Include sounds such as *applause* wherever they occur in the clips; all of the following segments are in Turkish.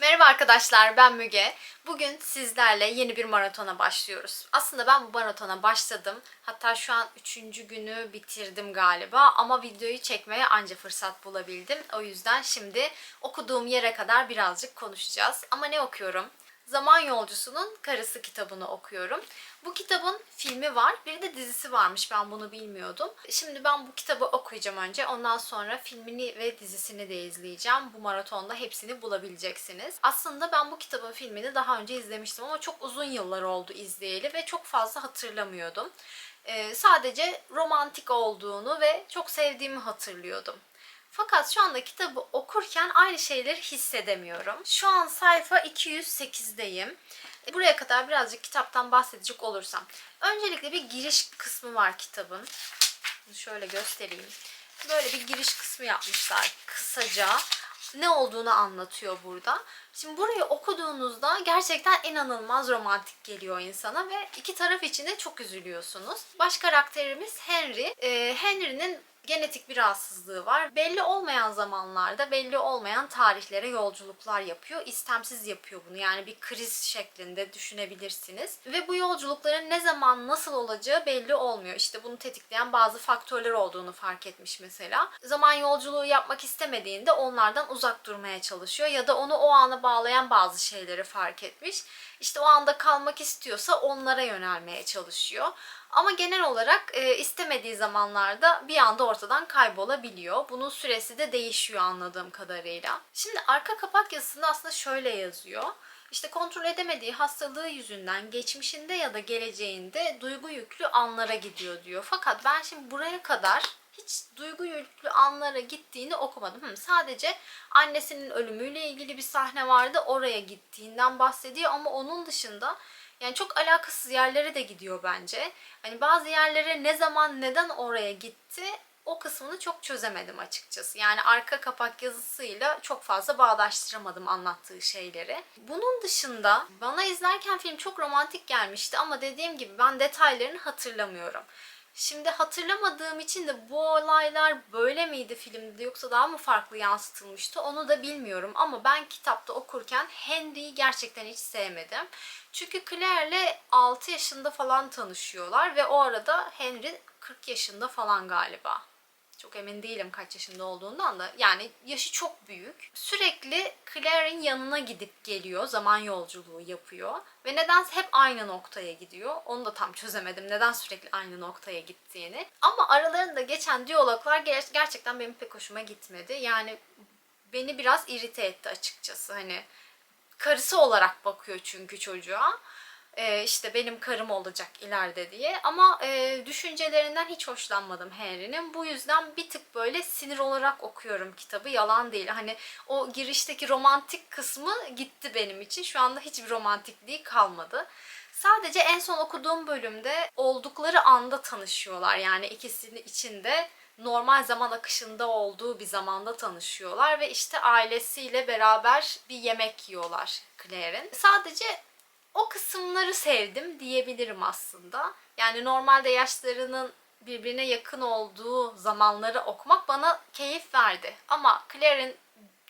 Merhaba arkadaşlar ben Müge. Bugün sizlerle yeni bir maratona başlıyoruz. Aslında ben bu maratona başladım. Hatta şu an üçüncü günü bitirdim galiba. Ama videoyu çekmeye anca fırsat bulabildim. O yüzden şimdi okuduğum yere kadar birazcık konuşacağız. Ama ne okuyorum? Zaman Yolcusu'nun Karısı kitabını okuyorum. Bu kitabın filmi var, bir de dizisi varmış. Ben bunu bilmiyordum. Şimdi ben bu kitabı okuyacağım önce. Ondan sonra filmini ve dizisini de izleyeceğim. Bu maratonda hepsini bulabileceksiniz. Aslında ben bu kitabın filmini daha önce izlemiştim ama çok uzun yıllar oldu izleyeli ve çok fazla hatırlamıyordum. Ee, sadece romantik olduğunu ve çok sevdiğimi hatırlıyordum. Fakat şu anda kitabı okurken aynı şeyleri hissedemiyorum. Şu an sayfa 208'deyim. Buraya kadar birazcık kitaptan bahsedecek olursam. Öncelikle bir giriş kısmı var kitabın. Bunu şöyle göstereyim. Böyle bir giriş kısmı yapmışlar kısaca. Ne olduğunu anlatıyor burada. Şimdi burayı okuduğunuzda gerçekten inanılmaz romantik geliyor insana ve iki taraf için de çok üzülüyorsunuz. Baş karakterimiz Henry. Ee, Henry'nin genetik bir rahatsızlığı var. Belli olmayan zamanlarda belli olmayan tarihlere yolculuklar yapıyor. İstemsiz yapıyor bunu. Yani bir kriz şeklinde düşünebilirsiniz. Ve bu yolculukların ne zaman nasıl olacağı belli olmuyor. İşte bunu tetikleyen bazı faktörler olduğunu fark etmiş mesela. Zaman yolculuğu yapmak istemediğinde onlardan uzak durmaya çalışıyor ya da onu o ana bağlayan bazı şeyleri fark etmiş. İşte o anda kalmak istiyorsa onlara yönelmeye çalışıyor. Ama genel olarak e, istemediği zamanlarda bir anda ortadan kaybolabiliyor. Bunun süresi de değişiyor anladığım kadarıyla. Şimdi arka kapak yazısında aslında şöyle yazıyor. İşte kontrol edemediği hastalığı yüzünden geçmişinde ya da geleceğinde duygu yüklü anlara gidiyor diyor. Fakat ben şimdi buraya kadar hiç duygu yüklü anlara gittiğini okumadım. Hı, sadece annesinin ölümüyle ilgili bir sahne vardı. Oraya gittiğinden bahsediyor ama onun dışında yani çok alakasız yerlere de gidiyor bence. Hani bazı yerlere ne zaman neden oraya gitti o kısmını çok çözemedim açıkçası. Yani arka kapak yazısıyla çok fazla bağdaştıramadım anlattığı şeyleri. Bunun dışında bana izlerken film çok romantik gelmişti ama dediğim gibi ben detaylarını hatırlamıyorum. Şimdi hatırlamadığım için de bu olaylar böyle miydi filmde yoksa daha mı farklı yansıtılmıştı onu da bilmiyorum. Ama ben kitapta okurken Henry'i gerçekten hiç sevmedim. Çünkü Claire'le 6 yaşında falan tanışıyorlar ve o arada Henry 40 yaşında falan galiba. Çok emin değilim kaç yaşında olduğundan da. Yani yaşı çok büyük. Sürekli Claire'in yanına gidip geliyor. Zaman yolculuğu yapıyor. Ve nedense hep aynı noktaya gidiyor. Onu da tam çözemedim. Neden sürekli aynı noktaya gittiğini. Ama aralarında geçen diyaloglar ger- gerçekten benim pek hoşuma gitmedi. Yani beni biraz irite etti açıkçası. Hani karısı olarak bakıyor çünkü çocuğa. Ee, işte benim karım olacak ileride diye. Ama e, düşüncelerinden hiç hoşlanmadım Henry'nin. Bu yüzden bir tık böyle sinir olarak okuyorum kitabı. Yalan değil. Hani o girişteki romantik kısmı gitti benim için. Şu anda hiçbir romantikliği kalmadı. Sadece en son okuduğum bölümde oldukları anda tanışıyorlar. Yani ikisinin içinde normal zaman akışında olduğu bir zamanda tanışıyorlar ve işte ailesiyle beraber bir yemek yiyorlar Claire'in. Sadece o kısımları sevdim diyebilirim aslında. Yani normalde yaşlarının birbirine yakın olduğu zamanları okumak bana keyif verdi. Ama Claire'in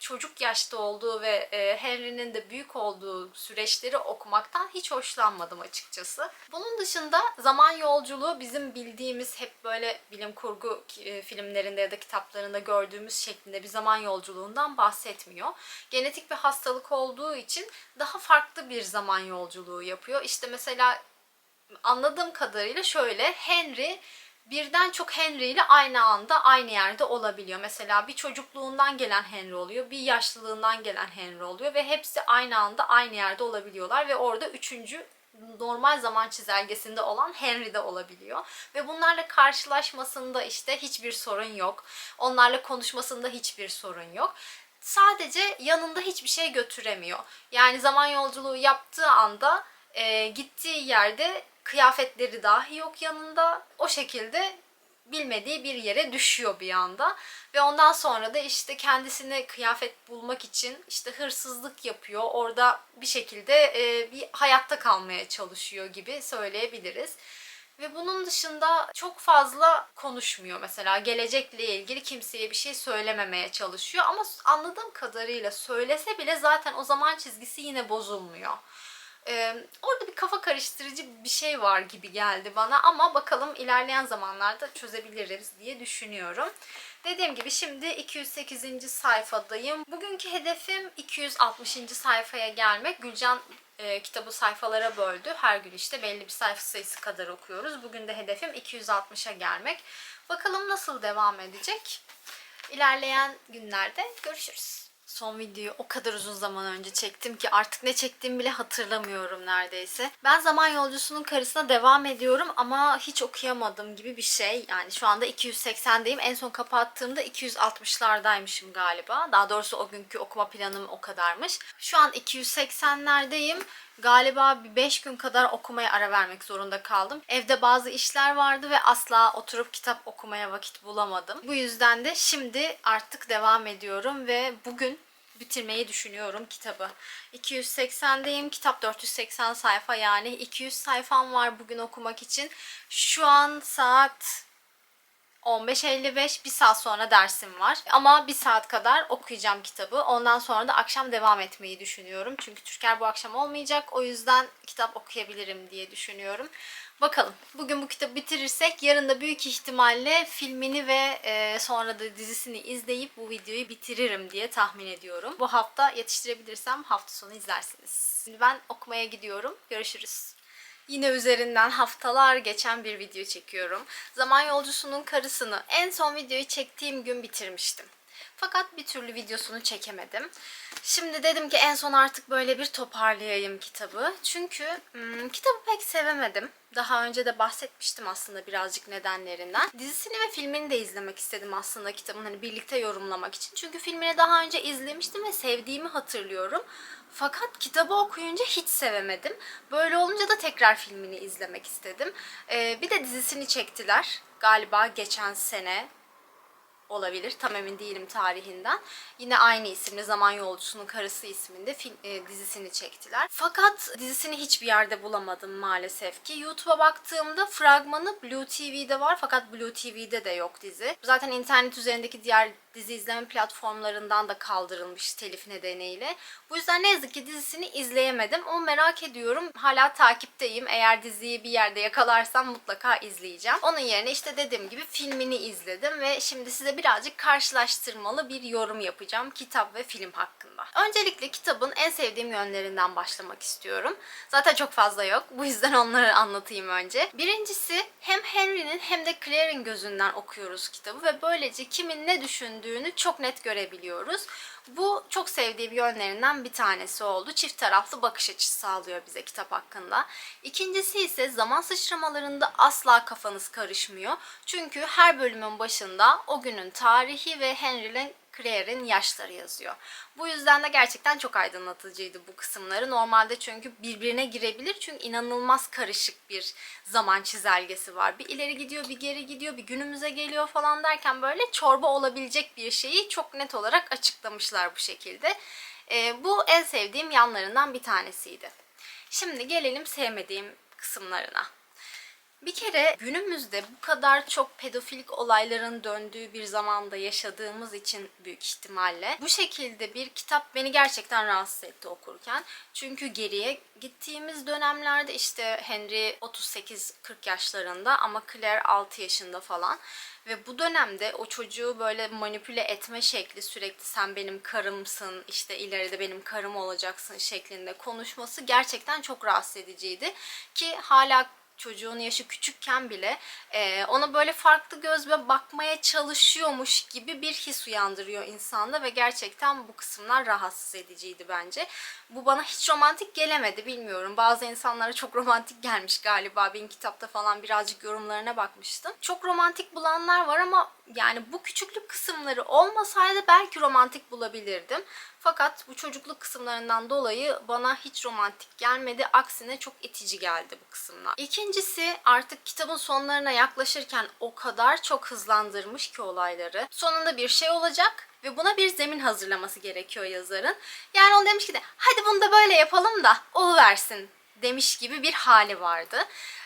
çocuk yaşta olduğu ve e, Henry'nin de büyük olduğu süreçleri okumaktan hiç hoşlanmadım açıkçası. Bunun dışında zaman yolculuğu bizim bildiğimiz hep böyle bilim kurgu e, filmlerinde ya da kitaplarında gördüğümüz şeklinde bir zaman yolculuğundan bahsetmiyor. Genetik bir hastalık olduğu için daha farklı bir zaman yolculuğu yapıyor. İşte mesela anladığım kadarıyla şöyle Henry birden çok Henry ile aynı anda aynı yerde olabiliyor. Mesela bir çocukluğundan gelen Henry oluyor, bir yaşlılığından gelen Henry oluyor ve hepsi aynı anda aynı yerde olabiliyorlar ve orada üçüncü normal zaman çizelgesinde olan Henry de olabiliyor. Ve bunlarla karşılaşmasında işte hiçbir sorun yok. Onlarla konuşmasında hiçbir sorun yok. Sadece yanında hiçbir şey götüremiyor. Yani zaman yolculuğu yaptığı anda e, gittiği yerde kıyafetleri dahi yok yanında. O şekilde bilmediği bir yere düşüyor bir anda ve ondan sonra da işte kendisine kıyafet bulmak için işte hırsızlık yapıyor. Orada bir şekilde e, bir hayatta kalmaya çalışıyor gibi söyleyebiliriz. Ve bunun dışında çok fazla konuşmuyor mesela. Gelecekle ilgili kimseye bir şey söylememeye çalışıyor. Ama anladığım kadarıyla söylese bile zaten o zaman çizgisi yine bozulmuyor. Ee, orada bir kafa karıştırıcı bir şey var gibi geldi bana ama bakalım ilerleyen zamanlarda çözebiliriz diye düşünüyorum. Dediğim gibi şimdi 208. sayfadayım. Bugünkü hedefim 260. sayfaya gelmek. Gülcan e, kitabı sayfalara böldü. Her gün işte belli bir sayfa sayısı kadar okuyoruz. Bugün de hedefim 260'a gelmek. Bakalım nasıl devam edecek. İlerleyen günlerde görüşürüz. Son videoyu o kadar uzun zaman önce çektim ki artık ne çektiğimi bile hatırlamıyorum neredeyse. Ben Zaman Yolcusu'nun karısına devam ediyorum ama hiç okuyamadım gibi bir şey. Yani şu anda 280'deyim. En son kapattığımda 260'lardaymışım galiba. Daha doğrusu o günkü okuma planım o kadarmış. Şu an 280'lerdeyim. Galiba bir 5 gün kadar okumaya ara vermek zorunda kaldım. Evde bazı işler vardı ve asla oturup kitap okumaya vakit bulamadım. Bu yüzden de şimdi artık devam ediyorum ve bugün bitirmeyi düşünüyorum kitabı. 280'deyim. Kitap 480 sayfa yani 200 sayfam var bugün okumak için. Şu an saat 15.55 bir saat sonra dersim var. Ama bir saat kadar okuyacağım kitabı. Ondan sonra da akşam devam etmeyi düşünüyorum. Çünkü Türker bu akşam olmayacak. O yüzden kitap okuyabilirim diye düşünüyorum. Bakalım. Bugün bu kitabı bitirirsek yarın da büyük ihtimalle filmini ve e, sonra da dizisini izleyip bu videoyu bitiririm diye tahmin ediyorum. Bu hafta yetiştirebilirsem hafta sonu izlersiniz. Şimdi ben okumaya gidiyorum. Görüşürüz. Yine üzerinden haftalar geçen bir video çekiyorum. Zaman Yolcusu'nun karısını en son videoyu çektiğim gün bitirmiştim. Fakat bir türlü videosunu çekemedim. Şimdi dedim ki en son artık böyle bir toparlayayım kitabı. Çünkü hmm, kitabı pek sevemedim. Daha önce de bahsetmiştim aslında birazcık nedenlerinden. Dizisini ve filmini de izlemek istedim aslında kitabın hani birlikte yorumlamak için. Çünkü filmini daha önce izlemiştim ve sevdiğimi hatırlıyorum. Fakat kitabı okuyunca hiç sevemedim. Böyle olunca da tekrar filmini izlemek istedim. Ee, bir de dizisini çektiler. Galiba geçen sene olabilir. Tam emin değilim tarihinden. Yine aynı isimli Zaman Yolcusu'nun Karısı isminde film, e, dizisini çektiler. Fakat dizisini hiçbir yerde bulamadım maalesef ki. YouTube'a baktığımda fragmanı Blue TV'de var fakat Blue TV'de de yok dizi. Zaten internet üzerindeki diğer dizi izleme platformlarından da kaldırılmış telif nedeniyle. Bu yüzden ne yazık ki dizisini izleyemedim ama merak ediyorum. Hala takipteyim. Eğer diziyi bir yerde yakalarsam mutlaka izleyeceğim. Onun yerine işte dediğim gibi filmini izledim ve şimdi size birazcık karşılaştırmalı bir yorum yapacağım kitap ve film hakkında. Öncelikle kitabın en sevdiğim yönlerinden başlamak istiyorum. Zaten çok fazla yok. Bu yüzden onları anlatayım önce. Birincisi hem Henry'nin hem de Claire'in gözünden okuyoruz kitabı ve böylece kimin ne düşündüğünü çok net görebiliyoruz. Bu çok sevdiğim yönlerinden bir tanesi oldu. Çift taraflı bakış açısı sağlıyor bize kitap hakkında. İkincisi ise zaman sıçramalarında asla kafanız karışmıyor. Çünkü her bölümün başında o günün tarihi ve Henry'nin Claire'in yaşları yazıyor. Bu yüzden de gerçekten çok aydınlatıcıydı bu kısımları. Normalde çünkü birbirine girebilir çünkü inanılmaz karışık bir zaman çizelgesi var. Bir ileri gidiyor, bir geri gidiyor, bir günümüze geliyor falan derken böyle çorba olabilecek bir şeyi çok net olarak açıklamışlar bu şekilde. Ee, bu en sevdiğim yanlarından bir tanesiydi. Şimdi gelelim sevmediğim kısımlarına. Bir kere günümüzde bu kadar çok pedofilik olayların döndüğü bir zamanda yaşadığımız için büyük ihtimalle bu şekilde bir kitap beni gerçekten rahatsız etti okurken. Çünkü geriye gittiğimiz dönemlerde işte Henry 38-40 yaşlarında ama Claire 6 yaşında falan. Ve bu dönemde o çocuğu böyle manipüle etme şekli sürekli sen benim karımsın işte ileride benim karım olacaksın şeklinde konuşması gerçekten çok rahatsız ediciydi. Ki hala çocuğun yaşı küçükken bile e, ona böyle farklı gözle bakmaya çalışıyormuş gibi bir his uyandırıyor insanda ve gerçekten bu kısımlar rahatsız ediciydi bence. Bu bana hiç romantik gelemedi bilmiyorum. Bazı insanlara çok *laughs* romantik gelmiş galiba. Benim kitapta falan birazcık yorumlarına bakmıştım. Çok romantik bulanlar var ama yani bu küçüklük kısımları olmasaydı belki romantik bulabilirdim. Fakat bu çocukluk kısımlarından dolayı bana hiç romantik gelmedi. Aksine çok itici geldi bu kısımlar. İkincisi artık kitabın sonlarına yaklaşırken o kadar çok hızlandırmış ki olayları. Sonunda bir şey olacak ve buna bir zemin hazırlaması gerekiyor yazarın. Yani onu demiş ki de hadi bunu da böyle yapalım da versin demiş gibi bir hali vardı.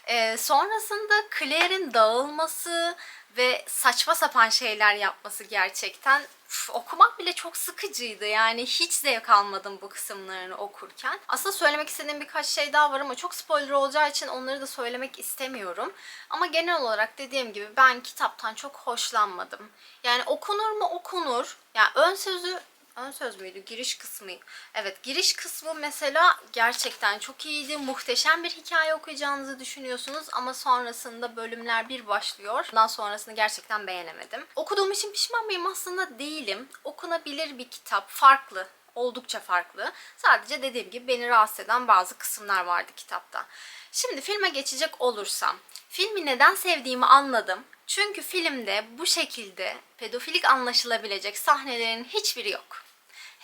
Ee, sonrasında Claire'in dağılması ve saçma sapan şeyler yapması gerçekten üf, okumak bile çok sıkıcıydı. Yani hiç zevk almadım bu kısımlarını okurken. Aslında söylemek istediğim birkaç şey daha var ama çok spoiler olacağı için onları da söylemek istemiyorum. Ama genel olarak dediğim gibi ben kitaptan çok hoşlanmadım. Yani okunur mu okunur. Yani ön sözü Ön söz müydü? Giriş kısmı. Evet giriş kısmı mesela gerçekten çok iyiydi. Muhteşem bir hikaye okuyacağınızı düşünüyorsunuz ama sonrasında bölümler bir başlıyor. Ondan sonrasını gerçekten beğenemedim. Okuduğum için pişman mıyım aslında değilim. Okunabilir bir kitap. Farklı. Oldukça farklı. Sadece dediğim gibi beni rahatsız eden bazı kısımlar vardı kitapta. Şimdi filme geçecek olursam. Filmi neden sevdiğimi anladım. Çünkü filmde bu şekilde pedofilik anlaşılabilecek sahnelerin hiçbiri yok.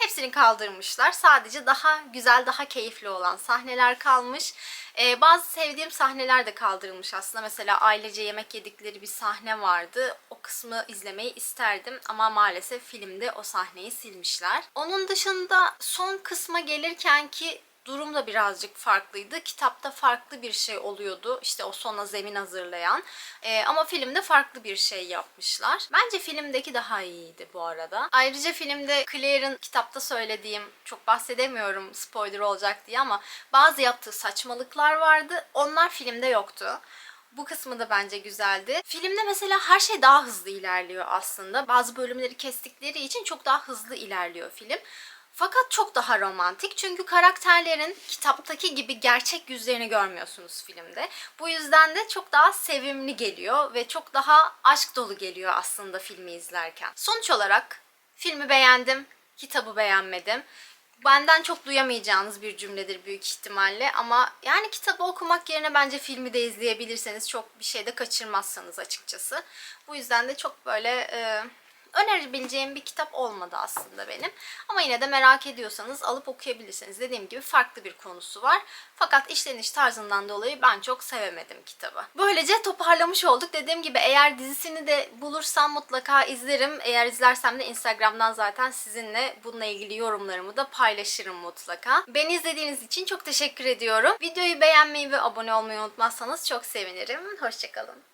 Hepsini kaldırmışlar. Sadece daha güzel, daha keyifli olan sahneler kalmış. Ee, bazı sevdiğim sahneler de kaldırılmış aslında. Mesela ailece yemek yedikleri bir sahne vardı. O kısmı izlemeyi isterdim ama maalesef filmde o sahneyi silmişler. Onun dışında son kısma gelirken ki durum da birazcık farklıydı. Kitapta farklı bir şey oluyordu. İşte o sona zemin hazırlayan. Ee, ama filmde farklı bir şey yapmışlar. Bence filmdeki daha iyiydi bu arada. Ayrıca filmde Claire'ın kitapta söylediğim, çok bahsedemiyorum spoiler olacak diye ama bazı yaptığı saçmalıklar vardı. Onlar filmde yoktu. Bu kısmı da bence güzeldi. Filmde mesela her şey daha hızlı ilerliyor aslında. Bazı bölümleri kestikleri için çok daha hızlı ilerliyor film. Fakat çok daha romantik çünkü karakterlerin kitaptaki gibi gerçek yüzlerini görmüyorsunuz filmde. Bu yüzden de çok daha sevimli geliyor ve çok daha aşk dolu geliyor aslında filmi izlerken. Sonuç olarak filmi beğendim, kitabı beğenmedim. Benden çok duyamayacağınız bir cümledir büyük ihtimalle ama yani kitabı okumak yerine bence filmi de izleyebilirseniz çok bir şey de kaçırmazsanız açıkçası. Bu yüzden de çok böyle e, önerebileceğim bir kitap olmadı aslında benim. Ama yine de merak ediyorsanız alıp okuyabilirsiniz. Dediğim gibi farklı bir konusu var. Fakat işleniş tarzından dolayı ben çok sevemedim kitabı. Böylece toparlamış olduk. Dediğim gibi eğer dizisini de bulursam mutlaka izlerim. Eğer izlersem de Instagram'dan zaten sizinle bununla ilgili yorumlarımı da paylaşırım mutlaka. Beni izlediğiniz için çok teşekkür ediyorum. Videoyu beğenmeyi ve abone olmayı unutmazsanız çok sevinirim. Hoşçakalın.